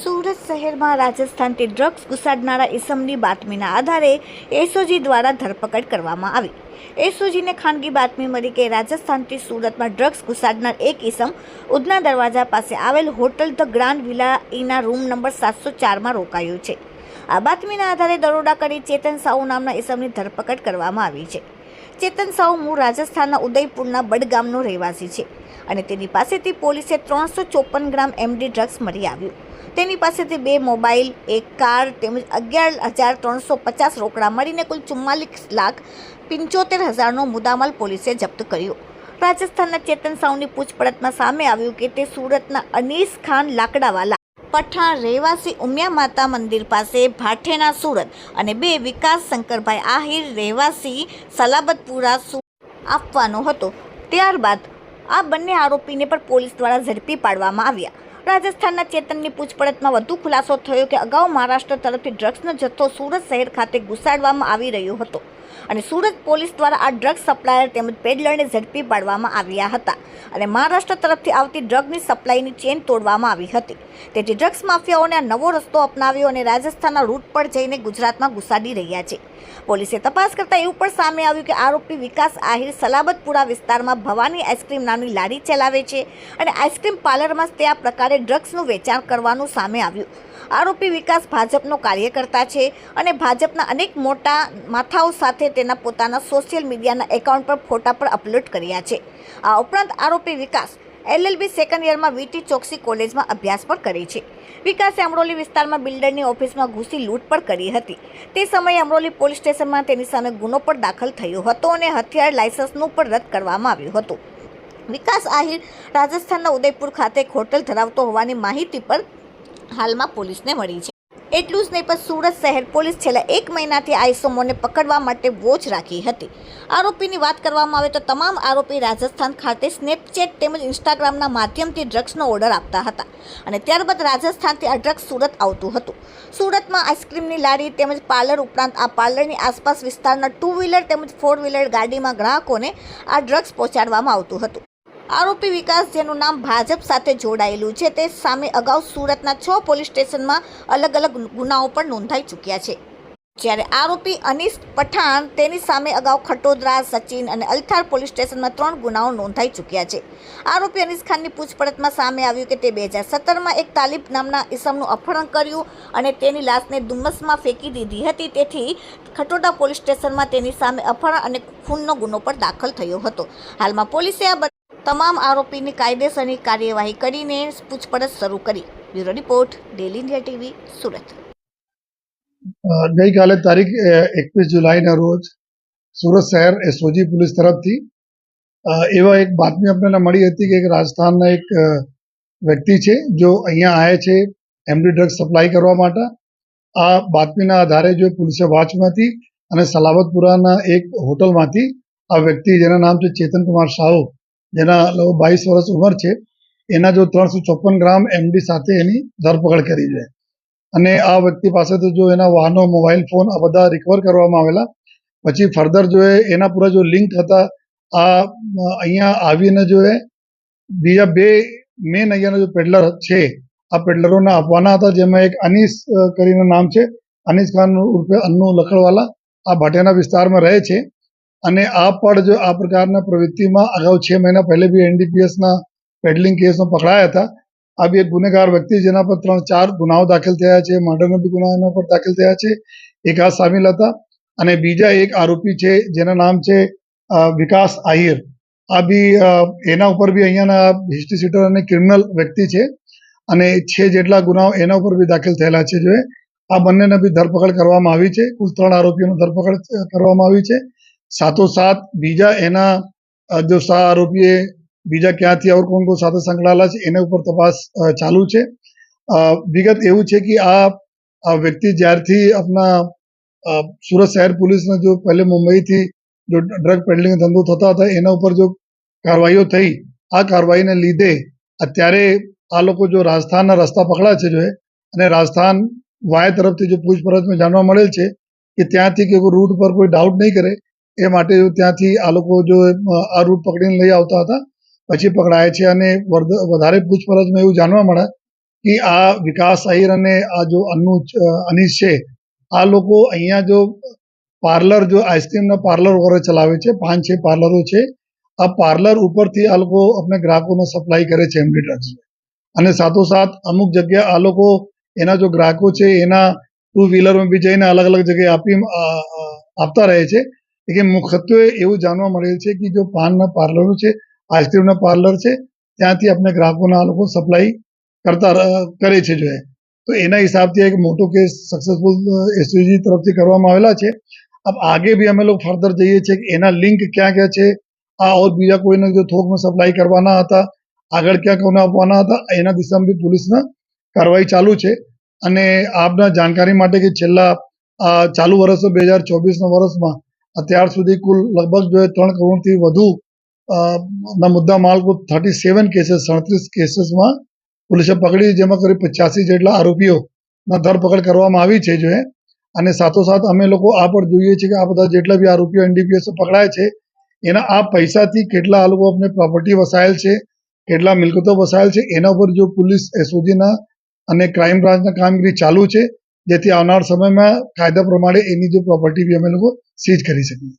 સુરત શહેરમાં રાજસ્થાનથી ડ્રગ્સ ઘુસાડનારા ઇસમની બાતમીના આધારે એસઓજી દ્વારા ધરપકડ કરવામાં આવી. એસઓજીને ખાનગી બાતમી મળી કે રાજસ્થાનથી સુરતમાં ડ્રગ્સ ઘુસાડનાર એક ઇસમ ઉધના દરવાજા પાસે આવેલ હોટલ ધ ગ્રાન્ડ વિલા ઈના રૂમ નંબર સાતસો ચારમાં રોકાયું છે. આ બાતમીના આધારે દરોડા કરી ચેતન સાહુ નામના ઇસમની ધરપકડ કરવામાં આવી છે. ચેતન સાહુ મૂળ રાજસ્થાનના ઉદયપુરના બડગામનો રહેવાસી છે. અને તેની પાસેથી પોલીસે ત્રણસો ચોપન ગ્રામ એમડી ડ્રગ્સ મળી આવ્યું. તેની પાસેથી બે મોબાઈલ, એક કાર તેમજ અગિયાર હજાર ત્રણસો પચાસ રોકડા મળીને કુલ ચુમ્માલીસ લાખ પંચોતેર હજારનો મુદ્દામાલ પોલીસે જપ્ત કર્યો. રાજસ્થાનના ચેતન સાઉની પૂછપરછમાં સામે આવ્યું કે તે સુરતના અનીસ ખાન લાકડાવાલા પઠાણ રહેવાસી ઉમિયા માતા મંદિર પાસે ભાઠેના સુરત અને બે વિકાસ શંકરભાઈ આહિર રહેવાસી સલાબતપુરા આપવાનો હતો. ત્યારબાદ આ બંને આરોપીને પણ પોલીસ દ્વારા ઝડપી પાડવામાં આવ્યા. રાજસ્થાનના ચેતનની પૂછપરછમાં વધુ ખુલાસો થયો કે અગાઉ મહારાષ્ટ્ર તરફથી ડ્રગ્સનો જથ્થો સુરત શહેર ખાતે ઘુસાડવામાં આવી રહ્યો હતો. અને સુરત પોલીસ દ્વારા આ ડ્રગ્સ સપ્લાયર તેમજ પેડલરને ઝડપી પાડવામાં આવ્યા હતા અને મહારાષ્ટ્ર તરફથી આવતી ડ્રગની સપ્લાયની ચેન તોડવામાં આવી હતી. તેથી ડ્રગ્સ માફિયાઓને આ નવો રસ્તો અપનાવ્યો અને રાજસ્થાનના રૂટ પર જઈને ગુજરાતમાં ઘુસાડી રહ્યા છે. પોલીસે તપાસ કરતાં એવું પણ સામે આવ્યું કે આરોપી વિકાસ આહિર સલાબતપુરા વિસ્તારમાં ભવાની આઈસ્ક્રીમ નામની લારી ચલાવે છે અને આઈસ્ક્રીમ પાર્લરમાં તે આ પ્રકારે ડ્રગ્સનું વેચાણ કરવાનું સામે આવ્યું. આરોપી વિકાસ ભાજપનો કાર્યકર્તા છે અને ભાજપના અનેક મોટા માથાઓ સાથે તેના પોતાના સોશિયલ મીડિયાના એકાઉન્ટ પર ફોટા પણ અપલોડ કર્યા છે. આ ઉપરાંત આરોપી વિકાસ એલએલબી સેકન્ડ યરમાં વીટી ચોકસી કોલેજમાં અભ્યાસ પણ કરે છે. વિકાસે અમરોલી વિસ્તારમાં બિલ્ડરની ઓફિસમાં ઘૂસી લૂંટ પણ કરી હતી. તે સમયે અમરોલી પોલીસ સ્ટેશનમાં તેની સામે ગુનો પણ દાખલ થયો હતો અને હથિયાર લાયસન્સનું પણ રદ કરવામાં આવ્યું હતું. વિકાસ આહિર રાજસ્થાનના ઉદયપુર ખાતે હોટલ ધરાવતો હોવાની માહિતી પણ હાલમાં પોલીસને મળી છે. એટલું જ નહીં, પણ સુરત શહેર પોલીસ છેલ્લા એક મહિનાથી આઈસોમોને પકડવા માટે વોચ રાખી હતી. આરોપીની વાત કરવામાં આવે તો તમામ આરોપી રાજસ્થાન ખાતે સ્નેપચેટ તેમજ ઇન્સ્ટાગ્રામના માધ્યમથી ડ્રગ્સનો ઓર્ડર આપતા હતા અને ત્યારબાદ રાજસ્થાનથી આ ડ્રગ્સ સુરત આવતું હતું. સુરતમાં આઈસ્ક્રીમની લારી તેમજ પાર્લર ઉપરાંત આ પાર્લરની આસપાસ વિસ્તારના ટુ વ્હીલર તેમજ ફોર વ્હીલર ગાડીમાં ગ્રાહકોને આ ડ્રગ્સ પહોંચાડવામાં આવતું હતું. આરોપી વિકાસ, જેનું નામ ભાજપ સાથે જોડાયેલું છે, તે સામે અગાઉ સુરતના છ પોલીસ સ્ટેશનમાં અલગ અલગ ગુનાઓ પણ નોંધાઈ ચૂક્યા છે. જ્યારે આરોપી અનિસ પઠાણ તેની સામે અગાઉ ખટોદરા, સચિન અને અલથાર પોલીસ સ્ટેશનમાં ત્રણ ગુનાઓ નોંધાઈ ચૂક્યા છે. આરોપી અનિસ ખાનની પૂછપરછમાં સામે આવ્યું કે તે બે હજાર સત્તરમાં એક તાલિબ નામના ઇસમનું અપહરણ કર્યું અને તેની લાશને ડુમ્મસમાં ફેંકી દીધી હતી, તેથી ખટોદરા પોલીસ સ્ટેશનમાં તેની સામે અપહરણ અને ખૂનનો ગુનો પણ દાખલ થયો હતો. હાલમાં પોલીસે આ તમામ આરોપીની કાયદેસરની કાર્યવાહી કરીને પૂછપરછ શરૂ કરી. Bureau report, daily India TV, Surat. ગઈકાલે તારીખ એકવીસ જુલાઈના રોજ સુરત શહેર એસઓજી પોલીસ તરફથી એવા એક બાતમી આપણને મળી હતી કે એક રાજસ્થાનના એક વ્યક્તિ છે, જો અહીંયા આવે છે એમડી ડ્રગ્સ સપ્લાય કરવા માટે. આ બાતમીના આધારે જો પોલીસે વાંચમાંથી અને સલાવતપુરાના એક હોટલમાંથી આ વ્યક્તિ, જેના નામ છે ચેતન કુમાર સાહુ જેના બાવીસ વર્ષ ઉંમર છે, એના જો ત્રણસો ચોપન ગ્રામ એમડી સાથે એની ધરપકડ કરી છે અને આ વ્યક્તિ પાસેથી જો એના વાહનો, મોબાઈલ, ફોન આ બધા રિકવર કરવામાં આવેલા, પછી ફર્ધર જો એના પૂરા જો લિંક હતા આ, અહીંયા આવીને જો બીજા બે મેન અહીંયાના જો પેડલર છે, આ પેડલરોને આપવાના હતા, જેમાં એક અનીસ કરીને નામ છે, અનીસ ખાન ઉર્ફે અન્નુ લખડવાલા આ ભાટિયાના વિસ્તારમાં રહે છે. અને આ પણ જો આ પ્રકારના પ્રવૃત્તિમાં અગાઉ છ મહિના પહેલે બી એનડીપીએસના પેડલિંગ કેસમાં પકડાયા હતા. આ બી એક ગુનેગાર વ્યક્તિ જેના પર ત્રણ ચાર ગુનાઓ દાખલ થયા છે, મર્ડરના બી ગુના એના પર દાખલ થયા છે. એક આ સામેલ હતા અને બીજા એક આરોપી છે, જેના નામ છે વિકાસ આહિર. આ બી એના ઉપર બી અહીંયાના હિસ્ટ્રી સીટર અને ક્રિમિનલ વ્યક્તિ છે અને છે જેટલા ગુનાઓ એના ઉપર બી દાખલ થયેલા છે. જો આ બંનેને બી ધરપકડ કરવામાં આવી છે. કુલ ત્રણ આરોપીઓની ધરપકડ કરવામાં આવી છે. સાથોસાથ બીજા એના જો સહ આરોપીએ બીજા ક્યાંથી ઓર કોણ કોણ સાથે સંકળાયેલા છે, એના ઉપર તપાસ ચાલુ છે. વિગત એવું છે કે આ વ્યક્તિ જ્યારથી આપણા સુરત શહેર પોલીસને જો પહેલે મુંબઈથી જો ડ્રગ પેડલિંગ ધંધો થતા હતા, એના ઉપર જો કાર્યવાહીઓ થઈ, આ કાર્યવાહીને લીધે અત્યારે આ લોકો જો રાજસ્થાનના રસ્તા પકડા છે જો અને રાજસ્થાન વાય તરફથી જો પૂછપરછમાં જાણવા મળેલ છે કે ત્યાંથી કે રૂટ પર કોઈ ડાઉટ નહીં કરે એ માટે ત્યાંથી આ લોકો જો આ રૂટ પકડીને લઈ આવતા હતા પછી પકડાય છે અને વધારે પૂછપરછમાં એવું જાણવા મળે કે આ વિકાસ આહિર અને આ જો અનુજ અ, અનીશ છે આ લોકો અહીંયા જો પાર્લર જો આઈસ્ક્રીમના પાર્લર વગેરે ચલાવે છે પાંચ છ પાર્લરો છે આ પાર્લર ઉપરથી આ લોકો આપણે ગ્રાહકોને સપ્લાય કરે છે એમડી ડ્રગ્સ અને સાથોસાથ અમુક જગ્યા આ લોકો એના જો ગ્રાહકો છે એના ટુ વ્હીલરમાં બી જઈને અલગ અલગ જગ્યાએ આપી આપતા રહે છે કે મુખ્યત્વે એવું જાણવા મળેલ છે કે જો પાનના પાર્લરો છે આઈસ્ક્રીમના પાર્લર છે, ત્યાંથી આપણે ગ્રાહકોના લોકો સપ્લાય કરતા કરે છે જો તો એના હિસાબથી એક મોટો કેસ સક્સેસફુલ એસયુજી તરફથી કરવામાં આવેલા છે. અબ આગે બી અમે લોકો ફર્ધર જઈએ છીએ કે એના લિંક ક્યાં ક્યાં છે, આ ઓર બીજા કોઈને જો થોકમાં સપ્લાય કરવાના હતા, આગળ ક્યાં કોને આપવાના હતા, એના દિશામાં બી પોલીસના કાર્યવાહી ચાલુ છે. અને આપના જાણકારી માટે કે છેલ્લા ચાલુ વર્ષ, બે હજાર ચોવીસના વર્ષમાં અત્યાર સુધી કુલ લગભગ જો એ ત્રણ કરોડથી વધુ ના મુદ્દા માલ થર્ટી સેવન કેસીસ સડત્રીસ કેસીસમાં પોલીસે પકડી, જેમાં કરી પચાસી જેટલા આરોપીઓના ધરપકડ કરવામાં આવી છે જોએ અને સાથોસાથ અમે લોકો આ પણ જોઈએ છીએ કે આ બધા જેટલા બી આરોપીઓ એનડીપીએસ પકડાય છે, એના આ પૈસાથી કેટલા આ લોકો આપણે પ્રોપર્ટી વસાયેલ છે, કેટલા મિલકતો વસાયેલ છે, એના ઉપર જો પોલીસ એસઓજીના અને ક્રાઇમ બ્રાન્ચના કામગીરી ચાલુ છે જેથી આવનાર સમયમાં કાયદા પ્રમાણે એની જો પ્રોપર્ટી બી અમે લોકો સીઝ કરી શકીએ.